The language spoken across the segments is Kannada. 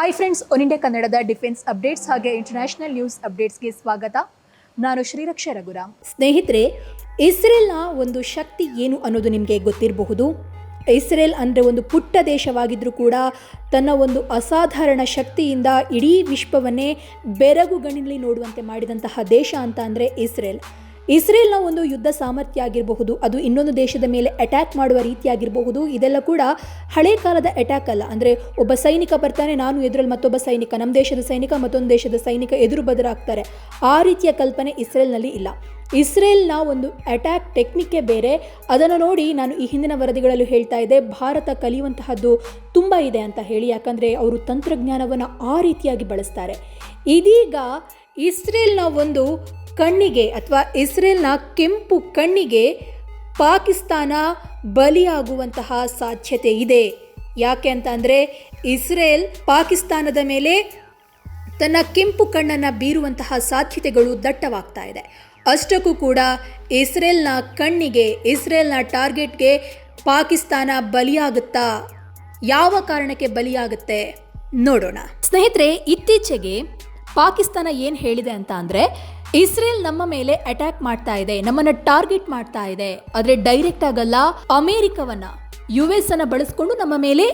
ಹಾಯ್ ಫ್ರೆಂಡ್ಸ್ ಒನ್ ಇಂಡಿಯಾ ಕನ್ನಡದ ಡಿಫೆನ್ಸ್ ಅಪ್ಡೇಟ್ಸ್ ಹಾಗೆ ಇಂಟರ್ನ್ಯಾಷನಲ್ ನ್ಯೂಸ್ ಅಪ್ಡೇಟ್ಸ್ಗೆ ಸ್ವಾಗತ. ನಾನು ಶ್ರೀರಕ್ಷ ರಘುರಾಮ್. ಸ್ನೇಹಿತರೆ, ಇಸ್ರೇಲ್ನ ಒಂದು ಶಕ್ತಿ ಏನು ಅನ್ನೋದು ನಿಮಗೆ ಗೊತ್ತಿರಬಹುದು? ಇಸ್ರೇಲ್ ಅಂದರೆ ಒಂದು ಪುಟ್ಟ ದೇಶವಾಗಿದ್ದರೂ ಕೂಡ ತನ್ನ ಒಂದು ಅಸಾಧಾರಣ ಶಕ್ತಿಯಿಂದ ಇಡೀ ವಿಶ್ವವನ್ನೇ ಬೆರಗುಗಣಿನಲ್ಲಿ ನೋಡುವಂತೆ ಮಾಡಿದಂತಹ ದೇಶ ಅಂತ ಅಂದರೆ ಇಸ್ರೇಲ್. ಇಸ್ರೇಲ್ನ ಒಂದು ಯುದ್ಧ ಸಾಮರ್ಥ್ಯ ಆಗಿರಬಹುದು ಅದು ಇನ್ನೊಂದು ದೇಶದ ಮೇಲೆ ಅಟ್ಯಾಕ್ ಮಾಡುವ ರೀತಿಯಾಗಿರಬಹುದು, ಇದೆಲ್ಲ ಕೂಡ ಹಳೆ ಕಾಲದ ಅಟ್ಯಾಕ್ ಅಲ್ಲ. ಅಂದರೆ ಒಬ್ಬ ಸೈನಿಕ ಬರ್ತಾನೆ, ನಾನು ಎದುರಲ್ಲಿ ಮತ್ತೊಬ್ಬ ಸೈನಿಕ ನಮ್ಮ ದೇಶದ ಸೈನಿಕ, ಮತ್ತೊಂದು ದೇಶದ ಸೈನಿಕ ಎದುರು ಬದರಾಗ್ತಾರೆ ಆ ರೀತಿಯ ಕಲ್ಪನೆ ಇಸ್ರೇಲ್ನಲ್ಲಿ ಇಲ್ಲ. ಇಸ್ರೇಲ್ನ ಒಂದು ಅಟ್ಯಾಕ್ ಟೆಕ್ನಿಕ್ಕೇ ಬೇರೆ. ಅದನ್ನು ನೋಡಿ ನಾನು ಈ ಹಿಂದಿನ ವರದಿಗಳಲ್ಲೂ ಹೇಳ್ತಾ ಇದ್ದೆ, ಭಾರತ ಕಲಿಯುವಂತಹದ್ದು ತುಂಬ ಇದೆ ಅಂತ ಹೇಳಿ. ಯಾಕಂದರೆ ಅವರು ತಂತ್ರಜ್ಞಾನವನ್ನು ಆ ರೀತಿಯಾಗಿ ಬಳಸ್ತಾರೆ. ಇದೀಗ ಇಸ್ರೇಲ್ನ ಒಂದು ಕಣ್ಣಿಗೆ ಅಥವಾ ಇಸ್ರೇಲ್ನ ಕೆಂಪು ಕಣ್ಣಿಗೆ ಪಾಕಿಸ್ತಾನ ಬಲಿಯಾಗುವಂತಹ ಸಾಧ್ಯತೆ ಇದೆ. ಯಾಕೆ ಅಂತ ಅಂದರೆ ಇಸ್ರೇಲ್ ಪಾಕಿಸ್ತಾನದ ಮೇಲೆ ತನ್ನ ಕೆಂಪು ಕಣ್ಣನ್ನು ಬೀರುವಂತಹ ಸಾಧ್ಯತೆಗಳು ದಟ್ಟವಾಗ್ತಾ ಇದೆ. ಅಷ್ಟಕ್ಕೂ ಕೂಡ ಇಸ್ರೇಲ್ನ ಕಣ್ಣಿಗೆ, ಇಸ್ರೇಲ್ನ ಟಾರ್ಗೆಟ್ಗೆ ಪಾಕಿಸ್ತಾನ ಬಲಿಯಾಗುತ್ತಾ? ಯಾವ ಕಾರಣಕ್ಕೆ ಬಲಿಯಾಗುತ್ತೆ? ನೋಡೋಣ. ಸ್ನೇಹಿತರೆ, ಇತ್ತೀಚೆಗೆ ಪಾಕಿಸ್ತಾನ ಏನು ಹೇಳಿದೆ ಅಂತ ಅಂದರೆ ಇಸ್ರೇಲ್ ನಮ್ಮ ಮೇಲೆ ಅಟ್ಯಾಕ್ ಮಾಡ್ತಾ ಇದೆ, ನಮ್ಮನ್ನ ಟಾರ್ಗೆಟ್ ಮಾಡ್ತಾ ಇದೆ. ಆದರೆ ಡೈರೆಕ್ಟ್ ಆಗಲ್ಲ, ಅಮೆರಿಕವನ್ನ ಯು ಎಸ್ ಅನ್ನ ಬಳಸ್ಕೊಂಡು ನಮ್ಮ ಮೇಲೆ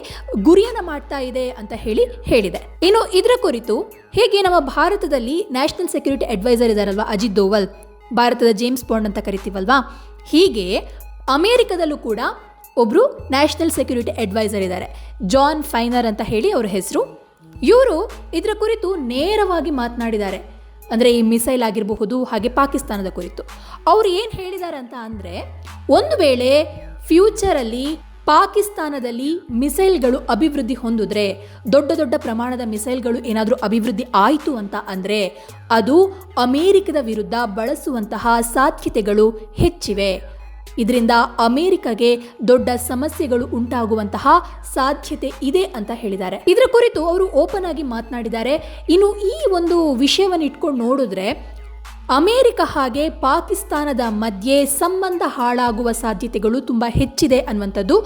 ಗುರಿಯನ್ನ ಮಾಡ್ತಾ ಇದೆ ಅಂತ ಹೇಳಿ ಹೇಳಿದೆ. ಇನ್ನು ಇದರ ಕುರಿತು ಹೇಗೆ ನಮ್ಮ ಭಾರತದಲ್ಲಿ ನ್ಯಾಷನಲ್ ಸೆಕ್ಯೂರಿಟಿ ಅಡ್ವೈಸರ್ ಇದಾರಲ್ವಾ, ಅಜಿತ್ ದೋವಲ್? ಭಾರತದ ಜೇಮ್ಸ್ ಬಾಂಡ್ ಅಂತ ಕರಿತೀವಲ್ವಾ? ಹೀಗೆ ಅಮೆರಿಕದಲ್ಲೂ ಕೂಡ ಒಬ್ರು ನ್ಯಾಷನಲ್ ಸೆಕ್ಯೂರಿಟಿ ಅಡ್ವೈಸರ್ ಇದ್ದಾರೆ ಜಾನ್ ಫೈನರ್ ಅಂತ ಹೇಳಿ ಅವರ ಹೆಸರು. ಇವರು ಇದರ ಕುರಿತು ನೇರವಾಗಿ ಮಾತನಾಡಿದ್ದಾರೆ. ಅಂದರೆ ಈ ಮಿಸೈಲ್ ಆಗಿರಬಹುದು, ಹಾಗೆ ಪಾಕಿಸ್ತಾನದ ಕುರಿತು. ಅವರು ಏನು ಹೇಳಿದ್ದಾರೆ ಅಂತ ಅಂದರೆ, ಒಂದು ವೇಳೆ ಫ್ಯೂಚರಲ್ಲಿ ಪಾಕಿಸ್ತಾನದಲ್ಲಿ ಮಿಸೈಲ್ಗಳು ಅಭಿವೃದ್ಧಿ ಹೊಂದಿದ್ರೆ, ದೊಡ್ಡ ದೊಡ್ಡ ಪ್ರಮಾಣದ ಮಿಸೈಲ್ಗಳು ಏನಾದರೂ ಅಭಿವೃದ್ಧಿ ಆಯಿತು ಅಂತ ಅಂದರೆ, ಅದು ಅಮೇರಿಕದ ವಿರುದ್ಧ ಬಳಸುವಂತಹ ಸಾಧ್ಯತೆಗಳು ಹೆಚ್ಚಿವೆ. ಇದರಿಂದ ಅಮೆರಿಕಗೆ ದೊಡ್ಡ ಸಮಸ್ಯೆಗಳು ಉಂಟಾಗುವಂತಹ ಸಾಧ್ಯತೆ ಇದೆ ಅಂತ ಹೇಳಿದ್ದಾರೆ. ಇದರ ಕುರಿತು ಅವರು ಓಪನ್ ಆಗಿ ಮಾತನಾಡಿದ್ದಾರೆ. ಇನ್ನು ಈ ಒಂದು ವಿಷಯವನ್ನು ಇಟ್ಕೊಂಡು ನೋಡಿದ್ರೆ ಅಮೆರಿಕ ಹಾಗೆ ಪಾಕಿಸ್ತಾನದ ಮಧ್ಯೆ ಸಂಬಂಧ ಹಾಳಾಗುವ ಸಾಧ್ಯತೆಗಳು ತುಂಬ ಹೆಚ್ಚಿದೆ ಅನ್ನುವಂಥದ್ದು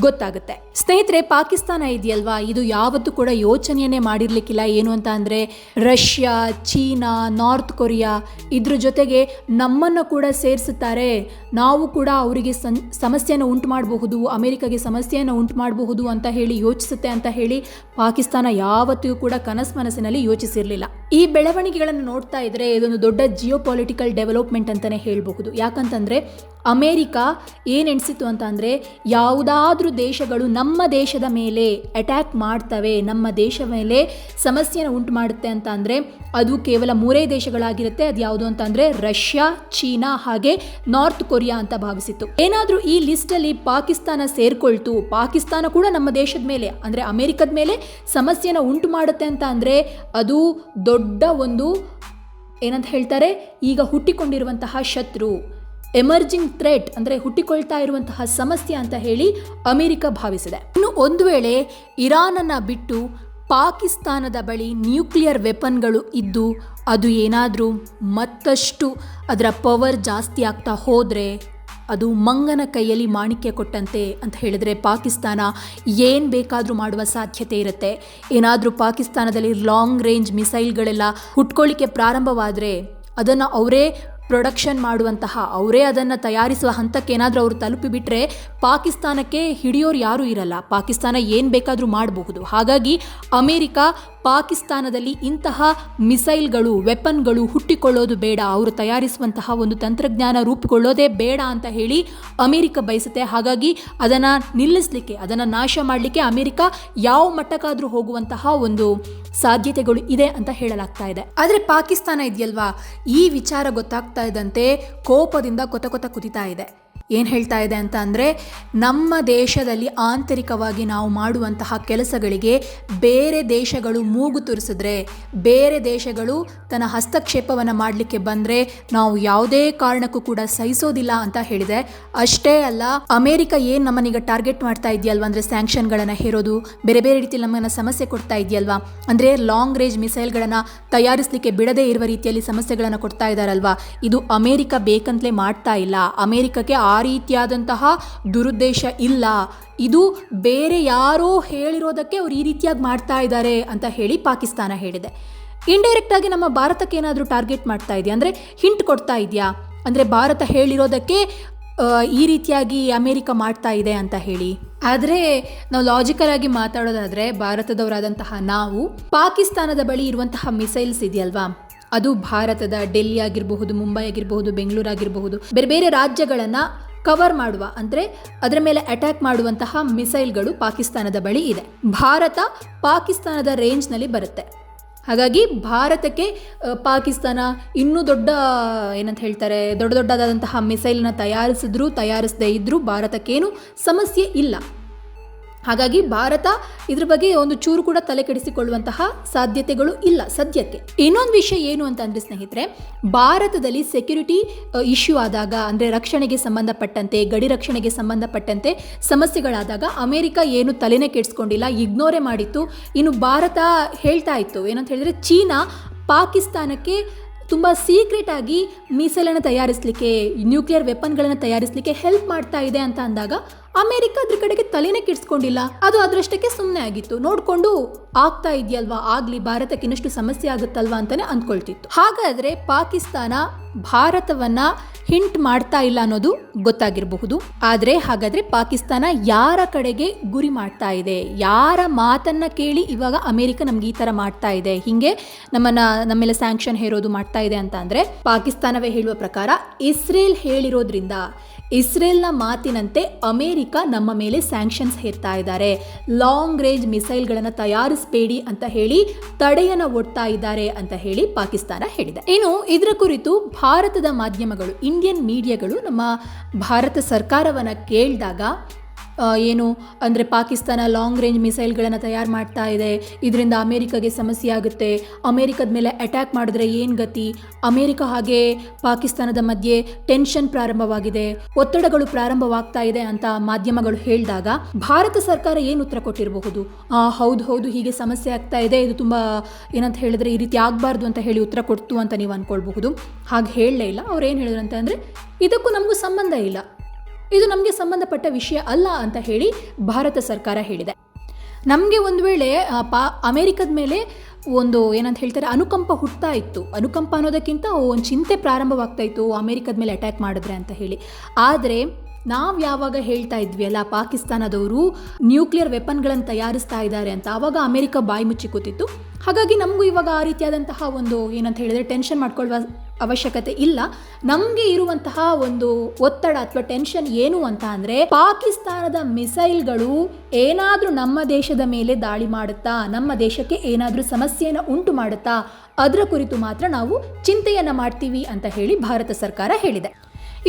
ಗೊತ್ತಾಗುತ್ತೆ. ಸ್ನೇಹಿತರೆ, ಪಾಕಿಸ್ತಾನ ಇದೆಯಲ್ವಾ? ಇದು ಯಾವತ್ತೂ ಕೂಡ ಯೋಚನೆಯನ್ನೇ ಮಾಡಿರ್ಲಿಕ್ಕಿಲ್ಲ. ಏನು ಅಂತ ಅಂದರೆ, ರಷ್ಯಾ, ಚೀನಾ, ನಾರ್ತ್ ಕೊರಿಯಾ ಇದ್ರ ಜೊತೆಗೆ ನಮ್ಮನ್ನು ಕೂಡ ಸೇರಿಸುತ್ತಾರೆ. ನಾವು ಕೂಡ ಅವರಿಗೆ ಸನ್ ಸಮಸ್ಯೆಯನ್ನು ಉಂಟು ಮಾಡಬಹುದು ಅಮೆರಿಕಗೆ ಸಮಸ್ಯೆಯನ್ನು ಉಂಟು ಮಾಡಬಹುದು ಅಂತ ಹೇಳಿ ಯೋಚಿಸುತ್ತೆ ಅಂತ ಹೇಳಿ ಪಾಕಿಸ್ತಾನ ಯಾವತ್ತಿಗೂ ಕೂಡ ಕನಸು ಮನಸ್ಸಿನಲ್ಲಿ ಯೋಚಿಸಿರಲಿಲ್ಲ. ಈ ಬೆಳವಣಿಗೆಗಳನ್ನು ನೋಡ್ತಾ ಇದ್ರೆ ಇದೊಂದು ದೊಡ್ಡ ಜಿಯೋ ಪೊಲಿಟಿಕಲ್ ಡೆವಲಪ್ಮೆಂಟ್ ಅಂತಲೇ ಹೇಳಬಹುದು. ಯಾಕಂತಂದರೆ ಅಮೇರಿಕ ಏನು ಎಣಿಸಿತು ಅಂತ ಅಂದರೆ ಯಾವುದಾದ್ರೂ ದೇಶಗಳು ನಮ್ಮ ದೇಶದ ಮೇಲೆ ಅಟ್ಯಾಕ್ ಮಾಡ್ತವೆ, ನಮ್ಮ ದೇಶ ಮೇಲೆ ಸಮಸ್ಯೆನ ಉಂಟು ಮಾಡುತ್ತೆ ಅಂತ ಅಂದರೆ ಅದು ಕೇವಲ ಮೂರೇ ದೇಶಗಳಾಗಿರುತ್ತೆ. ಅದು ಯಾವುದು ಅಂತ ಅಂದರೆ ರಷ್ಯಾ, ಚೀನಾ ಹಾಗೆ ನಾರ್ತ್ ಕೊರಿಯಾ ಅಂತ ಭಾವಿಸಿತ್ತು. ಏನಾದರೂ ಈ ಲಿಸ್ಟಲ್ಲಿ ಪಾಕಿಸ್ತಾನ ಸೇರಿಕೊಳ್ತು, ಪಾಕಿಸ್ತಾನ ಕೂಡ ನಮ್ಮ ದೇಶದ ಮೇಲೆ, ಅಂದರೆ ಅಮೇರಿಕದ ಮೇಲೆ ಸಮಸ್ಯೆನ ಉಂಟು ಮಾಡುತ್ತೆ ಅಂತ ಅಂದರೆ ಅದು ದೊಡ್ಡ ಒಂದು ಏನಂತ ಹೇಳ್ತಾರೆ? ಈಗ ಹುಟ್ಟಿಕೊಂಡಿರುವಂತಹ ಶತ್ರು ಎಮರ್ಜಿಂಗ್ ಥ್ರೆಟ್ ಅಂದರೆ ಹುಟ್ಟಿಕೊಳ್ತಾ ಇರುವಂತಹ ಸಮಸ್ಯೆ ಅಂತ ಹೇಳಿ ಅಮೆರಿಕ ಭಾವಿಸಿದೆ. ಇನ್ನು ಒಂದು ವೇಳೆ ಇರಾನನ್ನು ಬಿಟ್ಟು ಪಾಕಿಸ್ತಾನದ ಬಳಿ ನ್ಯೂಕ್ಲಿಯರ್ ವೆಪನ್ಗಳು ಇದ್ದು ಅದು ಏನಾದರೂ ಮತ್ತಷ್ಟು ಅದರ ಪವರ್ ಜಾಸ್ತಿ ಆಗ್ತಾ ಹೋದರೆ ಅದು ಮಂಗನ ಕೈಯಲ್ಲಿ ಮಾಣಿಕ್ಯ ಕೊಟ್ಟಂತೆ ಅಂತ ಹೇಳಿದರೆ ಪಾಕಿಸ್ತಾನ ಏನು ಬೇಕಾದರೂ ಮಾಡುವ ಸಾಧ್ಯತೆ ಇರುತ್ತೆ. ಏನಾದರೂ ಪಾಕಿಸ್ತಾನದಲ್ಲಿ ಲಾಂಗ್ ರೇಂಜ್ ಮಿಸೈಲ್ಗಳೆಲ್ಲ ಹುಟ್ಕೊಳ್ಳಿಕ್ಕೆ ಪ್ರಾರಂಭವಾದರೆ ಅದನ್ನು ಅವರೇ ಪ್ರೊಡಕ್ಷನ್ ಮಾಡುವಂತಹ, ಅವರೇ ಅದನ್ನು ತಯಾರಿಸುವ ಹಂತಕ್ಕೆ ಏನಾದರೂ ಅವರು ತಲುಪಿಬಿಟ್ರೆ ಪಾಕಿಸ್ತಾನಕ್ಕೆ ಹಿಡಿಯೋರು ಯಾರೂ ಇರಲ್ಲ. ಪಾಕಿಸ್ತಾನ ಏನು ಬೇಕಾದರೂ ಮಾಡಬಹುದು. ಹಾಗಾಗಿ ಅಮೇರಿಕ ಪಾಕಿಸ್ತಾನದಲ್ಲಿ ಇಂತಹ ಮಿಸೈಲ್ಗಳು, ವೆಪನ್ಗಳು ಹುಟ್ಟಿಕೊಳ್ಳೋದು ಬೇಡ. ಅವರು ತಯಾರಿಸುವಂತಹ ಒಂದು ತಂತ್ರಜ್ಞಾನ ರೂಪುಗೊಳ್ಳೋದೇ ಬೇಡ ಅಂತ ಹೇಳಿ ಅಮೆರಿಕ ಬಯಸುತ್ತೆ. ಹಾಗಾಗಿ ಅದನ್ನು ನಿಲ್ಲಿಸಲಿಕ್ಕೆ, ಅದನ್ನು ನಾಶ ಮಾಡಲಿಕ್ಕೆ ಅಮೆರಿಕ ಯಾವ ಮಟ್ಟಕ್ಕಾದರೂ ಹೋಗುವಂತಹ ಒಂದು ಸಾಧ್ಯತೆಗಳು ಇದೆ ಅಂತ ಹೇಳಲಾಗ್ತಾ ಇದೆ. ಆದರೆ ಪಾಕಿಸ್ತಾನ ಇದೆಯಲ್ವಾ? ಈ ವಿಚಾರ ಗೊತ್ತಾಗ್ತಾ ಇದ್ದಂತೆ ಕೋಪದಿಂದ ಕೊತ ಕೊತ ಕುದಿತಾ ಇದೆ. ಏನು ಹೇಳ್ತಾ ಇದೆ ಅಂತ ಅಂದರೆ, ನಮ್ಮ ದೇಶದಲ್ಲಿ ಆಂತರಿಕವಾಗಿ ನಾವು ಮಾಡುವಂತಹ ಕೆಲಸಗಳಿಗೆ ಬೇರೆ ದೇಶಗಳು ಮೂಗು ತುರಿಸಿದ್ರೆ, ಬೇರೆ ದೇಶಗಳು ತನ್ನ ಹಸ್ತಕ್ಷೇಪವನ್ನು ಮಾಡಲಿಕ್ಕೆ ಬಂದರೆ ನಾವು ಯಾವುದೇ ಕಾರಣಕ್ಕೂ ಕೂಡ ಸಹಿಸೋದಿಲ್ಲ ಅಂತ ಹೇಳಿದೆ. ಅಷ್ಟೇ ಅಲ್ಲ, ಅಮೇರಿಕ ಏನು ನಮ್ಮನ್ನೀಗ ಟಾರ್ಗೆಟ್ ಮಾಡ್ತಾ ಇದೆಯಲ್ವ ಅಂದರೆ ಸ್ಯಾಂಕ್ಷನ್ಗಳನ್ನು ಹೇರೋದು, ಬೇರೆ ಬೇರೆ ರೀತಿಯಲ್ಲಿ ನಮ್ಮನ್ನು ಸಮಸ್ಯೆ ಕೊಡ್ತಾ ಇದೆಯಲ್ವಾ? ಅಂದರೆ ಲಾಂಗ್ ರೇಂಜ್ ಮಿಸೈಲ್ಗಳನ್ನು ತಯಾರಿಸಲಿಕ್ಕೆ ಬಿಡದೇ ಇರುವ ರೀತಿಯಲ್ಲಿ ಸಮಸ್ಯೆಗಳನ್ನು ಕೊಡ್ತಾ ಇದ್ದಾರಲ್ವಾ ಇದು ಅಮೇರಿಕ ಬೇಕಂತಲೇ ಮಾಡ್ತಾ ಇಲ್ಲ. ಅಮೇರಿಕಕ್ಕೆ ಆ ರೀತಿಯಾದಂತಹ ದುರುದ್ದೇಶ ಇಲ್ಲ. ಇದು ಬೇರೆ ಯಾರೋ ಹೇಳಿರೋದಕ್ಕೆ ಅವ್ರು ಈ ರೀತಿಯಾಗಿ ಮಾಡ್ತಾ ಇದ್ದಾರೆ ಅಂತ ಹೇಳಿ ಪಾಕಿಸ್ತಾನ ಹೇಳಿದೆ. ಇಂಡೈರೆಕ್ಟ್ ಆಗಿ ನಮ್ಮ ಭಾರತಕ್ಕೆ ಏನಾದರೂ ಟಾರ್ಗೆಟ್ ಮಾಡ್ತಾ ಇದೆಯಾ? ಅಂದರೆ ಹಿಂಟ್ ಕೊಡ್ತಾ ಇದೆಯಾ? ಅಂದರೆ ಭಾರತ ಹೇಳಿರೋದಕ್ಕೆ ಈ ರೀತಿಯಾಗಿ ಅಮೇರಿಕ ಮಾಡ್ತಾ ಇದೆ ಅಂತ ಹೇಳಿ. ಆದರೆ ನಾವು ಲಾಜಿಕಲ್ ಆಗಿ ಮಾತಾಡೋದಾದರೆ ಭಾರತದವರಾದಂತಹ ನಾವು ಪಾಕಿಸ್ತಾನದ ಬಳಿ ಇರುವಂತಹ ಮಿಸೈಲ್ಸ್ ಇದೆಯಲ್ವಾ? ಅದು ಭಾರತದ ಡೆಲ್ಲಿ ಆಗಿರಬಹುದು, ಮುಂಬೈ ಆಗಿರಬಹುದು, ಬೆಂಗಳೂರು ಆಗಿರಬಹುದು, ಬೇರೆ ಬೇರೆ ರಾಜ್ಯಗಳನ್ನು ಕವರ್ ಮಾಡುವ, ಅಂದರೆ ಅದರ ಮೇಲೆ ಅಟ್ಯಾಕ್ ಮಾಡುವಂತಹ ಮಿಸೈಲ್ಗಳು ಪಾಕಿಸ್ತಾನದ ಬಳಿ ಇದೆ. ಭಾರತ ಪಾಕಿಸ್ತಾನದ ರೇಂಜ್ನಲ್ಲಿ ಬರುತ್ತೆ. ಹಾಗಾಗಿ ಭಾರತಕ್ಕೆ ಪಾಕಿಸ್ತಾನ ಇನ್ನೂ ದೊಡ್ಡ, ಏನಂತ ಹೇಳ್ತಾರೆ, ದೊಡ್ಡ ದೊಡ್ಡದಾದಂತಹ ಮಿಸೈಲ್ನ ತಯಾರಿಸಿದ್ರು, ತಯಾರಿಸದೇ ಇದ್ದರೂ ಭಾರತಕ್ಕೇನು ಸಮಸ್ಯೆ ಇಲ್ಲ. ಹಾಗಾಗಿ ಭಾರತ ಇದ್ರ ಬಗ್ಗೆ ಒಂದು ಚೂರು ಕೂಡ ತಲೆ ಕೆಡಿಸಿಕೊಳ್ಳುವಂತಹ ಸಾಧ್ಯತೆಗಳು ಇಲ್ಲ ಸದ್ಯಕ್ಕೆ. ಇನ್ನೊಂದು ವಿಷಯ ಏನು ಅಂತ ಅಂದರೆ ಸ್ನೇಹಿತರೆ, ಭಾರತದಲ್ಲಿ ಸೆಕ್ಯುರಿಟಿ ಇಶ್ಯೂ ಆದಾಗ ಅಂದರೆ ರಕ್ಷಣೆಗೆ ಸಂಬಂಧಪಟ್ಟಂತೆ, ಗಡಿ ರಕ್ಷಣೆಗೆ ಸಂಬಂಧಪಟ್ಟಂತೆ ಸಮಸ್ಯೆಗಳಾದಾಗ ಅಮೆರಿಕ ಏನು ತಲೆನೇ ಕೆಡಿಸ್ಕೊಂಡಿಲ್ಲ ಇಗ್ನೋರೇ ಮಾಡಿತ್ತು. ಇನ್ನು ಭಾರತ ಹೇಳ್ತಾ ಇತ್ತು, ಏನಂತ ಹೇಳಿದ್ರೆ ಚೀನಾ ಪಾಕಿಸ್ತಾನಕ್ಕೆ ತುಂಬ ಸೀಕ್ರೆಟ್ ಆಗಿ ಮೀಸಲನ್ನು ತಯಾರಿಸಲಿಕ್ಕೆ ನ್ಯೂಕ್ಲಿಯರ್ ವೆಪನ್ಗಳನ್ನು ತಯಾರಿಸಲಿಕ್ಕೆ ಹೆಲ್ಪ್ ಮಾಡ್ತಾ ಇದೆ ಅಂತ ಅಂದಾಗ ಅಮೆರಿಕ ಅದ್ರ ಕಡೆಗೆ ತಲೆನೇ ಕಿಡ್ಸ್ಕೊಂಡಿಲ್ಲ. ಅದು ಅದರಷ್ಟಕ್ಕೆ ಸುಮ್ಮನೆ ಆಗಿತ್ತು. ನೋಡ್ಕೊಂಡು, ಆಗ್ತಾ ಇದೆಯಲ್ವಾ? ಆಗಲಿ, ಭಾರತಕ್ಕೆ ಇನ್ನಷ್ಟು ಸಮಸ್ಯೆ ಆಗುತ್ತಲ್ವಾ ಅಂತಾನೆ ಅಂದ್ಕೊಳ್ತಿತ್ತು. ಹಾಗಾದ್ರೆ ಪಾಕಿಸ್ತಾನ ಭಾರತವನ್ನ ಹಿಂಟ್ ಮಾಡ್ತಾ ಇಲ್ಲ ಅನ್ನೋದು ಗೊತ್ತಾಗಿರಬಹುದು. ಆದರೆ ಹಾಗಾದ್ರೆ ಪಾಕಿಸ್ತಾನ ಯಾರ ಕಡೆಗೆ ಗುರಿ ಮಾಡ್ತಾ ಇದೆ? ಯಾರ ಮಾತನ್ನ ಕೇಳಿ ಇವಾಗ ಅಮೆರಿಕ ನಮ್ಗೆ ಈ ತರ ಮಾಡ್ತಾ ಇದೆ? ಹಿಂಗೆ ನಮ್ಮನ್ನ, ನಮ್ಮೆಲ್ಲ ಸ್ಯಾಂಕ್ಷನ್ ಹೇರೋದು ಮಾಡ್ತಾ ಇದೆ ಅಂತ ಅಂದ್ರೆ ಪಾಕಿಸ್ತಾನವೇ ಹೇಳುವ ಪ್ರಕಾರ ಇಸ್ರೇಲ್ ಹೇಳಿರೋದ್ರಿಂದ ಇಸ್ರೇಲ್ನ ಮಾತಿನಂತೆ ಅಮೇರಿಕ ನಮ್ಮ ಮೇಲೆ ಸ್ಯಾಂಕ್ಷನ್ಸ್ ಹೇರ್ತಾ ಇದ್ದಾರೆ. ಲಾಂಗ್ ರೇಂಜ್ ಮಿಸೈಲ್ಗಳನ್ನು ತಯಾರಿಸಬೇಡಿ ಅಂತ ಹೇಳಿ ತಡೆಯನ್ನು ಒಡ್ತಾ ಇದ್ದಾರೆ ಅಂತ ಹೇಳಿ ಪಾಕಿಸ್ತಾನ ಹೇಳಿದೆ. ಇನ್ನು ಇದರ ಕುರಿತು ಭಾರತದ ಮಾಧ್ಯಮಗಳು, ಇಂಡಿಯನ್ ಮೀಡಿಯಾಗಳು ನಮ್ಮ ಭಾರತ ಸರ್ಕಾರವನ್ನು ಕೇಳಿದಾಗ ಏನು ಅಂದರೆ ಪಾಕಿಸ್ತಾನ ಲಾಂಗ್ ರೇಂಜ್ ಮಿಸೈಲ್ಗಳನ್ನು ತಯಾರು ಮಾಡ್ತಾ ಇದೆ. ಇದರಿಂದ ಅಮೇರಿಕಾಗೆ ಸಮಸ್ಯೆ ಆಗುತ್ತೆ. ಅಮೇರಿಕದ ಮೇಲೆ ಅಟ್ಯಾಕ್ ಮಾಡಿದ್ರೆ ಏನು ಗತಿ? ಅಮೇರಿಕ ಹಾಗೆ ಪಾಕಿಸ್ತಾನದ ಮಧ್ಯೆ ಟೆನ್ಷನ್ ಪ್ರಾರಂಭವಾಗಿದೆ. ಒತ್ತಡಗಳು ಪ್ರಾರಂಭವಾಗ್ತಾ ಇದೆ ಅಂತ ಮಾಧ್ಯಮಗಳು ಹೇಳಿದಾಗ ಭಾರತ ಸರ್ಕಾರ ಏನು ಉತ್ತರ ಕೊಟ್ಟಿರಬಹುದು? ಹೌದು ಹೌದು, ಹೀಗೆ ಸಮಸ್ಯೆ ಆಗ್ತಾ ಇದೆ. ಇದು ತುಂಬ ಏನಂತ ಹೇಳಿದ್ರೆ ಈ ರೀತಿ ಆಗಬಾರ್ದು ಅಂತ ಹೇಳಿ ಉತ್ತರ ಕೊಡ್ತು ಅಂತ ನೀವು ಅಂದ್ಕೊಳ್ಬಹುದು ಹಾಗೆ ಹೇಳಲೇ ಇಲ್ಲ. ಅವ್ರು ಏನು ಹೇಳಿದ್ರು ಅಂತ ಅಂದರೆ ಇದಕ್ಕೂ ನಮಗೂ ಸಂಬಂಧ ಇಲ್ಲ. ಇದು ನಮಗೆ ಸಂಬಂಧಪಟ್ಟ ವಿಷಯ ಅಲ್ಲ ಅಂತ ಹೇಳಿ ಭಾರತ ಸರ್ಕಾರ ಹೇಳಿದೆ. ನಮಗೆ ಒಂದು ವೇಳೆ ಪಾ, ಅಮೇರಿಕದ ಮೇಲೆ ಒಂದು ಏನಂತ ಹೇಳ್ತಾರೆ, ಅನುಕಂಪ ಹುಟ್ತಾ ಇತ್ತು. ಅನುಕಂಪ ಅನ್ನೋದಕ್ಕಿಂತ ಒಂದು ಚಿಂತೆ ಪ್ರಾರಂಭವಾಗ್ತಾ ಇತ್ತು ಅಮೇರಿಕದ ಮೇಲೆ ಅಟ್ಯಾಕ್ ಮಾಡಿದ್ರೆ ಅಂತ ಹೇಳಿ. ಆದರೆ, ನಾವು ಯಾವಾಗ ಹೇಳ್ತಾ ಇದ್ವಿ ಅಲ್ಲ ಪಾಕಿಸ್ತಾನದವರು ನ್ಯೂಕ್ಲಿಯರ್ ವೆಪನ್ಗಳನ್ನು ತಯಾರಿಸ್ತಾ ಇದ್ದಾರೆ ಅಂತ ಆವಾಗ ಅಮೇರಿಕ ಬಾಯಿ ಮುಚ್ಚಿ ಕೂತಿತ್ತು ಹಾಗಾಗಿ ನಮಗೂ ಇವಾಗ ಆ ರೀತಿಯಾದಂತಹ ಒಂದು ಏನಂತ ಹೇಳಿದ್ರೆ ಟೆನ್ಷನ್ ಮಾಡ್ಕೊಳ್ಳುವ ಅವಶ್ಯಕತೆ ಇಲ್ಲ. ನಮಗೆ ಇರುವಂತಹ ಒಂದು ಒತ್ತಡ ಅಥವಾ ಟೆನ್ಷನ್ ಏನು ಅಂತ ಅಂದರೆ ಪಾಕಿಸ್ತಾನದ ಮಿಸೈಲ್ಗಳು ಏನಾದರೂ ನಮ್ಮ ದೇಶದ ಮೇಲೆ ದಾಳಿ ಮಾಡುತ್ತಾ, ನಮ್ಮ ದೇಶಕ್ಕೆ ಏನಾದರೂ ಸಮಸ್ಯೆಯನ್ನು ಉಂಟು ಮಾಡುತ್ತಾ, ಅದರ ಕುರಿತು ಮಾತ್ರ ನಾವು ಚಿಂತೆಯನ್ನು ಮಾಡ್ತೀವಿ ಅಂತ ಹೇಳಿ ಭಾರತ ಸರ್ಕಾರ ಹೇಳಿದೆ.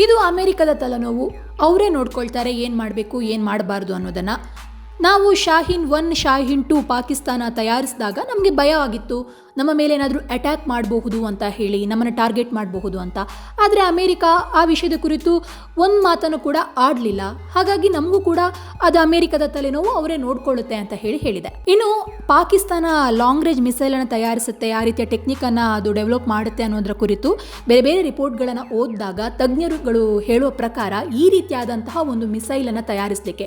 ಇದು ಅಮೆರಿಕದ ತಲೆನೋವು. ಅವರೇ ನೋಡ್ಕೊಳ್ತಾರೆ ಏನು ಮಾಡಬೇಕು, ಏನು ಮಾಡಬಾರ್ದು ಅನ್ನೋದನ್ನು. ನಾವು ಶಾಹೀನ್ ಒನ್, ಶಾಹೀನ್ ಟು ಪಾಕಿಸ್ತಾನ ತಯಾರಿಸಿದಾಗ ನಮಗೆ ಭಯ ಆಗಿತ್ತು. ನಮ್ಮ ಮೇಲೆ ಏನಾದರೂ ಅಟ್ಯಾಕ್ ಮಾಡಬಹುದು ಅಂತ ಹೇಳಿ, ನಮ್ಮನ್ನು ಟಾರ್ಗೆಟ್ ಮಾಡಬಹುದು ಅಂತ. ಆದರೆ ಅಮೇರಿಕ ಆ ವಿಷಯದ ಕುರಿತು ಒಂದು ಮಾತನ್ನು ಕೂಡ ಆಡಲಿಲ್ಲ. ಹಾಗಾಗಿ ನಮಗೂ ಕೂಡ ಅದು ಅಮೇರಿಕದ ತಲೆನೋವು ಅವರೇ ನೋಡ್ಕೊಳ್ಳುತ್ತೆ ಅಂತ ಹೇಳಿ ಹೇಳಿದೆ. ಇನ್ನು ಪಾಕಿಸ್ತಾನ ಲಾಂಗ್ ರೇಂಜ್ ಮಿಸೈಲನ್ನು ತಯಾರಿಸುತ್ತೆ, ಆ ರೀತಿಯ ಟೆಕ್ನಿಕನ್ನು ಅದು ಡೆವಲಪ್ ಮಾಡುತ್ತೆ ಅನ್ನೋದರ ಕುರಿತು ಬೇರೆ ಬೇರೆ ರಿಪೋರ್ಟ್ಗಳನ್ನು ಓದಿದಾಗ ತಜ್ಞರುಗಳು ಹೇಳುವ ಪ್ರಕಾರ ಈ ರೀತಿಯಾದಂತಹ ಒಂದು ಮಿಸೈಲನ್ನು ತಯಾರಿಸಲಿಕ್ಕೆ,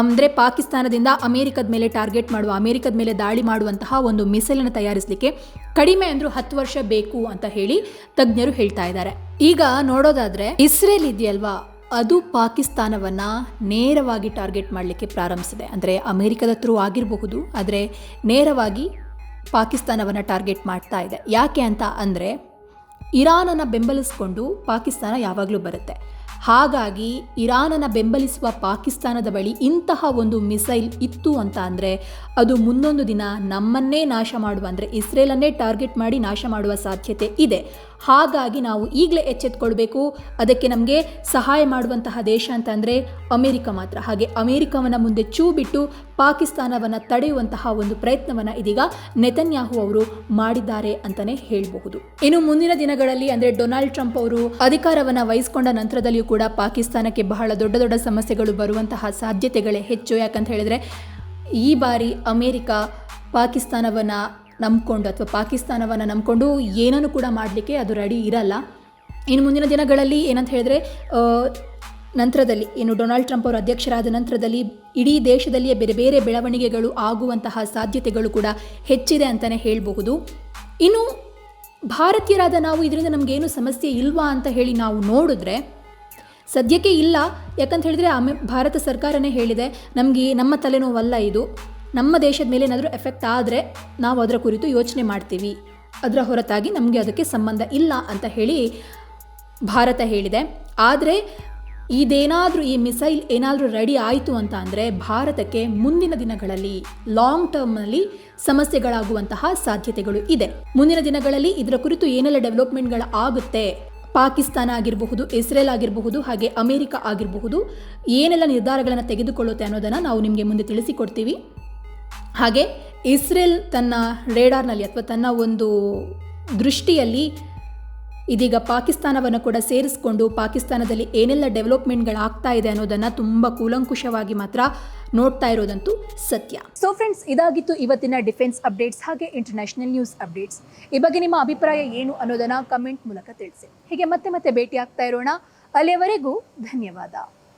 ಅಂದರೆ ಪಾಕಿಸ್ತಾನದಿಂದ ಅಮೇರಿಕದ ಮೇಲೆ ಟಾರ್ಗೆಟ್ ಮಾಡುವ, ಅಮೇರಿಕದ ಮೇಲೆ ದಾಳಿ ಮಾಡುವಂತಹ ಒಂದು ಮಿಸೈಲನ್ನು ತಯಾರಿಸಲಿಕ್ಕೆ ಕಡಿಮೆ ಅಂದರೂ ಹತ್ತು ವರ್ಷ ಬೇಕು ಅಂತ ಹೇಳಿ ತಜ್ಞರು ಹೇಳ್ತಾ ಇದ್ದಾರೆ. ಈಗ ನೋಡೋದಾದ್ರೆ ಇಸ್ರೇಲ್ ಇದೆಯಲ್ವಾ? ಅದು ಪಾಕಿಸ್ತಾನವನ್ನು ನೇರವಾಗಿ ಟಾರ್ಗೆಟ್ ಮಾಡಲಿಕ್ಕೆ ಪ್ರಾರಂಭಿಸಿದೆ. ಅಂದರೆ ಅಮೆರಿಕದ ಥ್ರೂ ಆಗಿರಬಹುದು, ಆದರೆ ನೇರವಾಗಿ ಪಾಕಿಸ್ತಾನವನ್ನು ಟಾರ್ಗೆಟ್ ಮಾಡ್ತಾ ಇದೆ. ಯಾಕೆ ಅಂತ ಅಂದರೆ ಇರಾನನ್ನು ಬೆಂಬಲಿಸಿಕೊಂಡು ಪಾಕಿಸ್ತಾನ ಯಾವಾಗಲೂ ಬರುತ್ತೆ. ಹಾಗಾಗಿ ಇರಾನನ್ನು ಬೆಂಬಲಿಸುವ ಪಾಕಿಸ್ತಾನದ ಬಳಿ ಇಂತಹ ಒಂದು ಮಿಸೈಲ್ ಇತ್ತು ಅಂತ ಅಂದರೆ ಅದು ಮುಂದೊಂದು ದಿನ ನಮ್ಮನ್ನೇ ನಾಶ ಮಾಡುವ ಅಂದರೆ ಇಸ್ರೇಲನ್ನೇ ಟಾರ್ಗೆಟ್ ಮಾಡಿ ನಾಶ ಮಾಡುವ ಸಾಧ್ಯತೆ ಇದೆ. ಹಾಗಾಗಿ ನಾವು ಈಗಲೇ ಎಚ್ಚೆತ್ಕೊಳ್ಬೇಕು. ಅದಕ್ಕೆ ನಮಗೆ ಸಹಾಯ ಮಾಡುವಂತಹ ದೇಶ ಅಂತ ಅಂದರೆ ಅಮೇರಿಕ ಮಾತ್ರ. ಹಾಗೆ ಅಮೇರಿಕವನ್ನು ಮುಂದೆ ಚೂ ಬಿಟ್ಟು ಪಾಕಿಸ್ತಾನವನ್ನು ತಡೆಯುವಂತಹ ಒಂದು ಪ್ರಯತ್ನವನ್ನು ಇದೀಗ ನೆತನ್ಯಾಹು ಅವರು ಮಾಡಿದ್ದಾರೆ ಅಂತಲೇ ಹೇಳಬಹುದು. ಇನ್ನು ಮುಂದಿನ ದಿನಗಳಲ್ಲಿ ಅಂದರೆ ಡೊನಾಲ್ಡ್ ಟ್ರಂಪ್ ಅವರು ಅಧಿಕಾರವನ್ನು ವಹಿಸಿಕೊಂಡ ನಂತರದಲ್ಲಿಯೂ ಕೂಡ ಪಾಕಿಸ್ತಾನಕ್ಕೆ ಬಹಳ ದೊಡ್ಡ ದೊಡ್ಡ ಸಮಸ್ಯೆಗಳು ಬರುವಂತಹ ಸಾಧ್ಯತೆಗಳೇ ಹೆಚ್ಚು. ಯಾಕಂತ ಹೇಳಿದ್ರೆ ಈ ಬಾರಿ ಅಮೇರಿಕ ಪಾಕಿಸ್ತಾನವನ್ನು ನಂಬ್ಕೊಂಡು ಅಥವಾ ಪಾಕಿಸ್ತಾನವನ್ನು ನಂಬಿಕೊಂಡು ಏನನ್ನು ಕೂಡ ಮಾಡಲಿಕ್ಕೆ ಅದು ರೆಡಿ ಇರಲ್ಲ. ಇನ್ನು ಮುಂದಿನ ದಿನಗಳಲ್ಲಿ ಏನಂತ ಹೇಳಿದ್ರೆ ನಂತರದಲ್ಲಿ ಏನು ಡೊನಾಲ್ಡ್ ಟ್ರಂಪ್ ಅವರು ಅಧ್ಯಕ್ಷರಾದ ನಂತರದಲ್ಲಿ ಇಡೀ ದೇಶದಲ್ಲಿಯೇ ಬೇರೆ ಬೇರೆ ಬೆಳವಣಿಗೆಗಳು ಆಗುವಂತಹ ಸಾಧ್ಯತೆಗಳು ಕೂಡ ಹೆಚ್ಚಿದೆ ಅಂತಲೇ ಹೇಳಬಹುದು. ಇನ್ನು ಭಾರತೀಯರಾದ ನಾವು ಇದರಿಂದ ನಮಗೇನು ಸಮಸ್ಯೆ ಇಲ್ವಾ ಅಂತ ಹೇಳಿ ನಾವು ನೋಡಿದ್ರೆ, ಸದ್ಯಕ್ಕೆ ಇಲ್ಲ. ಯಾಕಂತ ಹೇಳಿದ್ರೆ, ಅಮೆ, ಭಾರತ ಸರ್ಕಾರನೇ ಹೇಳಿದೆ, ನಮಗೆ ನಮ್ಮ ತಲೆನೋವಲ್ಲ ಇದು. ನಮ್ಮ ದೇಶದ ಮೇಲೆ ಏನಾದರೂ ಎಫೆಕ್ಟ್ ಆದರೆ ನಾವು ಅದರ ಕುರಿತು ಯೋಚನೆ ಮಾಡ್ತೀವಿ. ಅದರ ಹೊರತಾಗಿ ನಮಗೆ ಅದಕ್ಕೆ ಸಂಬಂಧ ಇಲ್ಲ ಅಂತ ಹೇಳಿ ಭಾರತ ಹೇಳಿದೆ. ಆದರೆ ಇದೇನಾದರೂ ಈ ಮಿಸೈಲ್ ಏನಾದರೂ ರೆಡಿ ಆಯಿತು ಅಂತ ಅಂದರೆ ಭಾರತಕ್ಕೆ ಮುಂದಿನ ದಿನಗಳಲ್ಲಿ ಲಾಂಗ್ ಟರ್ಮ್ನಲ್ಲಿ ಸಮಸ್ಯೆಗಳಾಗುವಂತಹ ಸಾಧ್ಯತೆಗಳು ಇದೆ. ಮುಂದಿನ ದಿನಗಳಲ್ಲಿ ಇದರ ಕುರಿತು ಏನೆಲ್ಲ ಡೆವಲಪ್ಮೆಂಟ್ಗಳು ಆಗುತ್ತೆ, ಪಾಕಿಸ್ತಾನ ಆಗಿರಬಹುದು, ಇಸ್ರೇಲ್ ಆಗಿರಬಹುದು, ಹಾಗೆ ಅಮೆರಿಕ ಆಗಿರಬಹುದು, ಏನೆಲ್ಲ ನಿರ್ಧಾರಗಳನ್ನು ತೆಗೆದುಕೊಳ್ಳುತ್ತೆ ಅನ್ನೋದನ್ನು ನಾವು ನಿಮಗೆ ಮುಂದೆ ತಿಳಿಸಿಕೊಡ್ತೀವಿ. ಹಾಗೆ ಇಸ್ರೇಲ್ ತನ್ನ ರೇಡಾರ್ನಲ್ಲಿ ಅಥವಾ ತನ್ನ ಒಂದು ದೃಷ್ಟಿಯಲ್ಲಿ ಇದೀಗ ಪಾಕಿಸ್ತಾನವನ್ನು ಕೂಡ ಸೇರಿಸ್ಕೊಂಡು ಪಾಕಿಸ್ತಾನದಲ್ಲಿ ಏನೆಲ್ಲ ಡೆವಲಪ್ಮೆಂಟ್ಗಳಾಗ್ತಾ ಇದೆ ಅನ್ನೋದನ್ನು ತುಂಬ ಕೂಲಂಕುಷವಾಗಿ ಮಾತ್ರ ನೋಡ್ತಾ ಇರೋದಂತೂ ಸತ್ಯ. ಸೊ ಫ್ರೆಂಡ್ಸ್ ಇದಾಗಿತ್ತು ಇವತ್ತಿನ ಡಿಫೆನ್ಸ್ ಅಪ್ಡೇಟ್ಸ್ ಹಾಗೆ ಇಂಟರ್ನ್ಯಾಷನಲ್ ನ್ಯೂಸ್ ಅಪ್ಡೇಟ್ಸ್. ಈ ಬಗ್ಗೆ ನಿಮ್ಮ ಅಭಿಪ್ರಾಯ ಏನು ಅನ್ನೋದನ್ನು ಕಮೆಂಟ್ ಮೂಲಕ ತಿಳಿಸಿ. ಹೀಗೆ ಮತ್ತೆ ಮತ್ತೆ ಭೇಟಿ ಆಗ್ತಾ ಇರೋಣ. ಅಲ್ಲಿಯವರೆಗೂ ಧನ್ಯವಾದ.